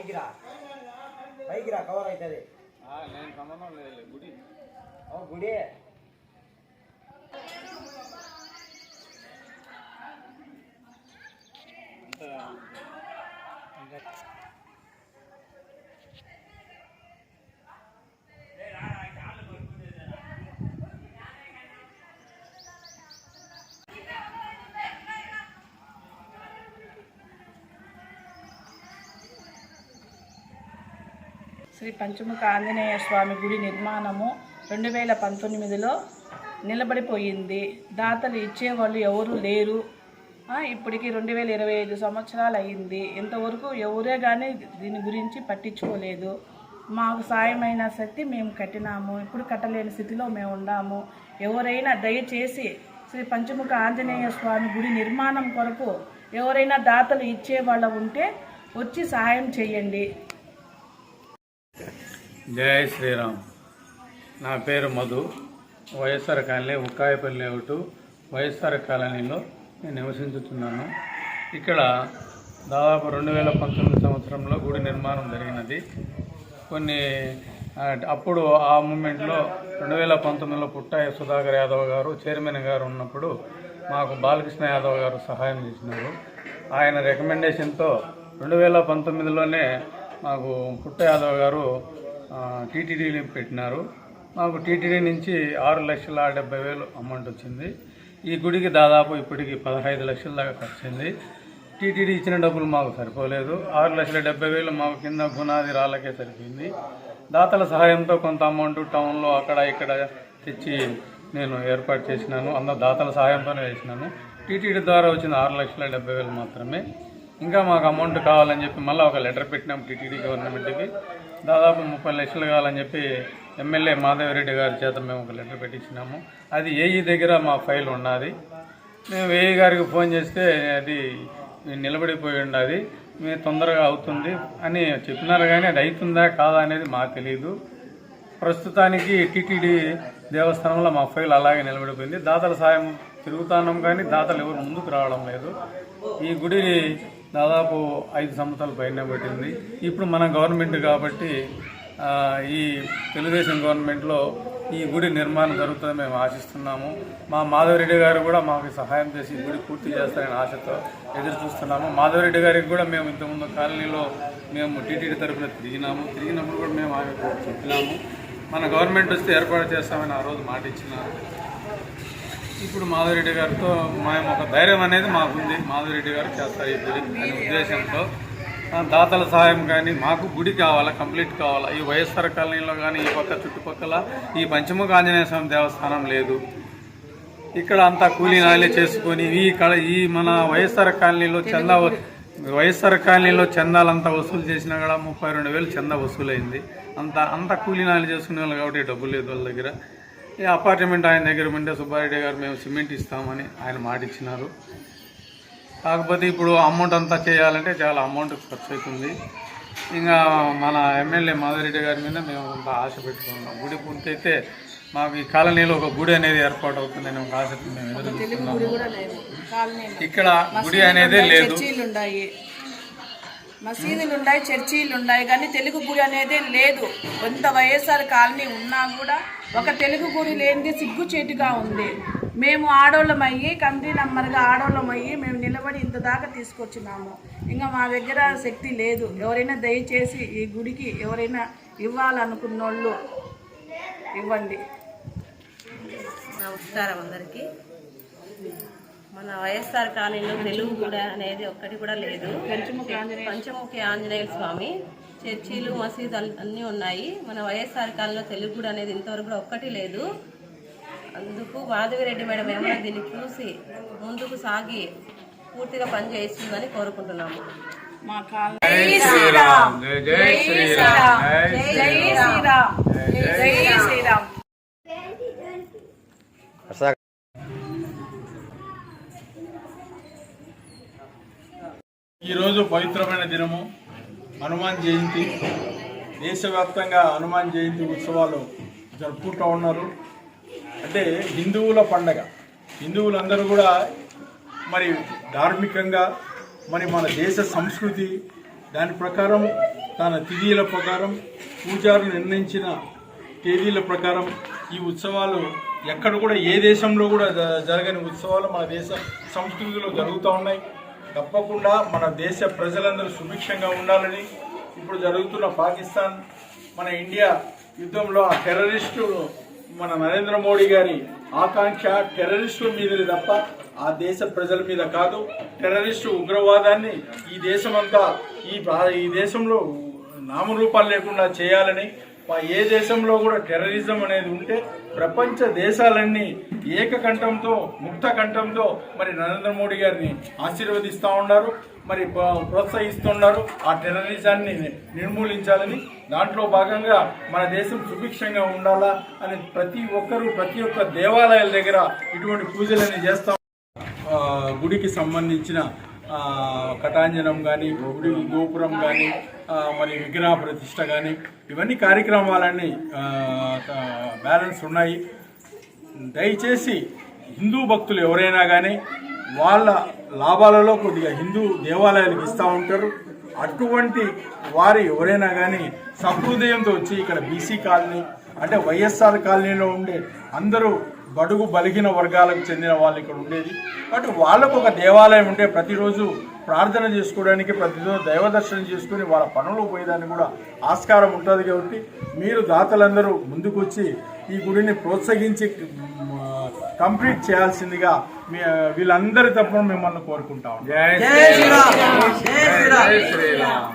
పైకి రా పైకి రా కవర్ అవుతుంది నేను సంబంధం లేదు గుడి ఓ గుడి శ్రీ పంచముఖ ఆంజనేయ స్వామి గుడి నిర్మాణము రెండు వేల పంతొమ్మిదిలో నిలబడిపోయింది. దాతలు ఇచ్చేవాళ్ళు ఎవరు లేరు. ఇప్పటికి రెండు వేల ఇరవై ఐదు సంవత్సరాలు అయింది ఇంతవరకు ఎవరే కానీ దీని గురించి పట్టించుకోలేదు. మాకు సాయమైన శక్తి మేము కట్టినాము. ఇప్పుడు కట్టలేని స్థితిలో మేము ఉన్నాము. ఎవరైనా దయచేసి శ్రీ పంచముఖ ఆంజనేయ స్వామి గుడి నిర్మాణం కొరకు ఎవరైనా దాతలు ఇచ్చేవాళ్ళ ఉంటే వచ్చి సహాయం చేయండి. జై శ్రీరామ్. నా పేరు మధు. వైఎస్ఆర్ కాలనీ ఉక్కాయపల్లి ఒకటి వైఎస్ఆర్ కాలనీలో నేను నివసించుతున్నాను. ఇక్కడ దాదాపు రెండు వేల పంతొమ్మిది సంవత్సరంలో గుడి నిర్మాణం జరిగినది. కొన్ని అప్పుడు ఆ మూమెంట్లో రెండు వేల పంతొమ్మిదిలో పుట్టాయ సుధాకర్ యాదవ్ గారు చైర్మన్ గారు ఉన్నప్పుడు మాకు బాలకృష్ణ యాదవ్ గారు సహాయం చేసినారు. ఆయన రికమెండేషన్తో రెండు వేల పంతొమ్మిదిలోనే మాకు పుట్ట యాదవ్ గారు టీటీడీ పెట్టినారు. మాకు టీటీడీ నుంచి ఆరు లక్షల డెబ్బై వేలు అమౌంట్ వచ్చింది. ఈ గుడికి దాదాపు ఇప్పటికి పదహైదు లక్షల దాకా ఖర్చింది టీటీడీ ఇచ్చిన డబ్బులు మాకు సరిపోలేదు. ఆరు లక్షల డెబ్బై వేలు మాకు కింద గునాది రాళ్ళకే సరిపోయింది. దాతల సహాయంతో కొంత అమౌంట్ టౌన్లో అక్కడ ఇక్కడ తెచ్చి నేను ఏర్పాటు చేసినాను. అందరు దాతల సహాయంతోనే చేసినాను. టీటీడీ ద్వారా వచ్చిన ఆరు లక్షల డెబ్బై వేలు మాత్రమే. ఇంకా మాకు అమౌంట్ కావాలని చెప్పి మళ్ళీ ఒక లెటర్ పెట్టినాం టీటీడీ గవర్నమెంట్కి దాదాపు ముప్పై లక్షలు కావాలని చెప్పి ఎమ్మెల్యే మాధవరెడ్డి గారి చేత మేము ఒక లెటర్ పెట్టించినాము. అది ఏఈ దగ్గర మా ఫైల్ ఉన్నది. మేము ఏఈ గారికి ఫోన్ చేస్తే అది నిలబడిపోయి ఉన్నది మీ తొందరగా అవుతుంది అని చెప్పినారు కానీ అది అవుతుందా కాదా అనేది మాకు తెలియదు ప్రస్తుతానికి టీటీడీ దేవస్థానంలో మా ఫైల్ అలాగే నిలబడిపోయింది. దాతల సాయం తిరుగుతున్నాం కానీ దాతలు ఎవరు ముందుకు రావడం లేదు. ఈ గుడి దాదాపు ఐదు సంవత్సరాలు పైన పట్టింది. ఇప్పుడు మన గవర్నమెంట్ కాబట్టి ఈ తెలుగుదేశం గవర్నమెంట్లో ఈ గుడి నిర్మాణం జరుగుతుందని మేము ఆశిస్తున్నాము. మా మాధవరెడ్డి గారు కూడా మాకు సహాయం చేసి గుడి పూర్తి చేస్తారని ఆశతో ఎదురు చూస్తున్నాము. మాధవరెడ్డి గారికి కూడా మేము ఇంతకుముందు కాలనీలో మేము టీటీడీ తరఫున తిరిగినాము. తిరిగినప్పుడు కూడా మేము ఆయన చెప్పినాము. మన గవర్నమెంట్ వస్తే ఏర్పాటు చేస్తామని ఆ రోజు మాట ఇచ్చినారు. ఇప్పుడు మాధవరెడ్డి గారితో మేము ఒక ధైర్యం అనేది మాకుంది. మాధవరెడ్డి గారు చేస్తారు ఈ గుడి అనే ఉద్దేశంతో. దాతల సహాయం కానీ మాకు గుడి కావాలా కంప్లీట్ కావాలా? ఈ వైఎస్ఆర్ కాలనీలో కానీ ఈ పక్క చుట్టుపక్కల ఈ పంచముఖ ఆంజనేయ స్వామి దేవస్థానం లేదు. ఇక్కడ అంతా కూలీనాలే చేసుకొని ఈ కళ ఈ మన వైఎస్ఆర్ కాలనీలో చందా వ- వైఎస్ఆర్ కాలనీలో చందాలంతా వసూలు చేసినా కూడా ముప్పై రెండు వేలు చందా వసూలైంది. అంత అంత కూలీనాలు చేసుకునే వాళ్ళు కాబట్టి డబ్బులు లేదు వాళ్ళ దగ్గర. ఈ అపార్ట్మెంట్ ఆయన దగ్గర ఉంటే సుబ్బారెడ్డి గారు మేము సిమెంట్ ఇస్తామని ఆయన మాట ఇచ్చినారు. కాకపోతే ఇప్పుడు అమౌంట్ అంతా చేయాలంటే చాలా అమౌంట్ ఖర్చు అవుతుంది ఇంకా మన ఎమ్మెల్యే మాధవరెడ్డి గారి మీద మేము కొంత ఆశ పెట్టుకున్నాం. గుడి పూర్తయితే మాకు ఈ కాలనీలో ఒక గుడి అనేది ఏర్పాటు అవుతుందని ఒక ఆశతో మేము ఎదురు ఇక్కడ గుడి అనేదే లేదు. మసీదులు ఉన్నాయి చర్చీలు ఉన్నాయి కానీ తెలుగు గుడి అనేది లేదు. కొంత వైఎస్ఆర్ కాలనీ ఉన్నా కూడా ఒక తెలుగు గుడి లేనిది సిగ్గుచేటుగా ఉంది. మేము ఆడోళ్ళం అయ్యి కమిటీ ఆడోళ్ళమయ్యి ఆడోళ్ళం అయ్యి మేము నిలబడి ఇంత దాకా తీసుకొచ్చినాము. ఇంకా మా దగ్గర శక్తి లేదు. ఎవరైనా దయచేసి ఈ గుడికి ఎవరైనా ఇవ్వాలనుకున్నోళ్ళు ఇవ్వండి. నమస్కారం అందరికీ. మన వైఎస్ఆర్ కాలనీలో తెలుగు కూడా అనేది ఒక్కటి కూడా లేదు. పంచముఖి ఆంజనేయ స్వామి చర్చీలు మసీదు అన్నీ ఉన్నాయి. మన వైఎస్ఆర్ కాలనీలో తెలుగు గుడి అనేది ఇంతవరకు కూడా ఒక్కటి లేదు. అందుకు మాధవిరెడ్డి మేడం ఏమైనా దీన్ని చూసి ముందుకు సాగి పూర్తిగా పనిచేస్తుందని కోరుకుంటున్నాము. మా కాలనీ జై శ్రీరామ్. జై జై శ్రీరామ్. జై జై శ్రీరామ్. జై శ్రీరామ్. ఈరోజు పవిత్రమైన దినము. హనుమాన్ జయంతి. దేశవ్యాప్తంగా హనుమాన్ జయంతి ఉత్సవాలు జరుపుకుంటూ ఉన్నారు. అంటే హిందువుల పండగ. హిందువులందరూ కూడా మరి ధార్మికంగా మరి మన దేశ సంస్కృతి దాని ప్రకారం తన తిథిల ప్రకారం పూజారులు నిర్ణయించిన తేదీల ప్రకారం ఈ ఉత్సవాలు ఎక్కడ కూడా ఏ దేశంలో కూడా జ- జరగని ఉత్సవాలు మన దేశ సంస్కృతిలో జరుగుతూ ఉన్నాయి. తప్పకుండా మన దేశ ప్రజలందరూ సుభిక్షంగా ఉండాలని ఇప్పుడు జరుగుతున్న పాకిస్తాన్ మన ఇండియా యుద్ధంలో ఆ టెర్రరిస్టు మన నరేంద్ర మోడీ గారి ఆకాంక్ష టెర్రరిస్టుల మీద తప్ప ఆ దేశ ప్రజల మీద కాదు. టెర్రరిస్టు ఉగ్రవాదాన్ని ఈ దేశమంతా ఈ ప్రా- ఈ దేశంలో నామరూపాలు లేకుండా చేయాలని మా- ఏ దేశంలో కూడా టెర్రరిజం అనేది ఉంటే ప్రపంచ దేశాలన్నీ ఏకకంఠంతో ముక్త కంఠంతో మరి నరేంద్ర మోడీ గారిని ఆశీర్వదిస్తూ ఉన్నారు మరి ప్రోత్సహిస్తున్నారు. ఆ టెర్రరిజాన్ని నిర్మూలించాలని దాంట్లో భాగంగా మన దేశం సుభిక్షంగా ఉండాలా అని ప్రతి ఒక్కరూ ప్రతి ఒక్క దేవాలయాల దగ్గర ఇటువంటి పూజలని చేస్తాం గుడికి సంబంధించిన కటాంజనం కానీ గుడి గోపురం కానీ మరి విగ్రహ ప్రతిష్ట కానీ ఇవన్నీ కార్యక్రమాలన్నీ బ్యాలెన్స్ ఉన్నాయి. దయచేసి హిందూ భక్తులు ఎవరైనా కానీ వాళ్ళ లాభాలలో కొద్దిగా హిందూ దేవాలయాలకు ఇస్తూ ఉంటారు. అటువంటి వారు ఎవరైనా కానీ సహృదయంతో వచ్చి ఇక్కడ బీసీ కాలనీ అంటే వైఎస్ఆర్ కాలనీలో ఉండే అందరూ బడుగు బలిగిన వర్గాలకు చెందిన వాళ్ళు ఇక్కడ ఉండేది. కాబట్టి వాళ్ళకు ఒక దేవాలయం ఉంటే ప్రతిరోజు ప్రార్థన చేసుకోవడానికి ప్రతిరోజు దైవ దర్శనం చేసుకుని వాళ్ళ పనులు పోయేదానికి కూడా ఆస్కారం ఉంటుంది కాబట్టి మీరు దాతలందరూ ముందుకు వచ్చి ఈ గుడిని ప్రోత్సహించి కంప్లీట్ చేయాల్సిందిగా మీ వీళ్ళందరి తరపున మిమ్మల్ని కోరుకుంటా జై శ్రీరామ్.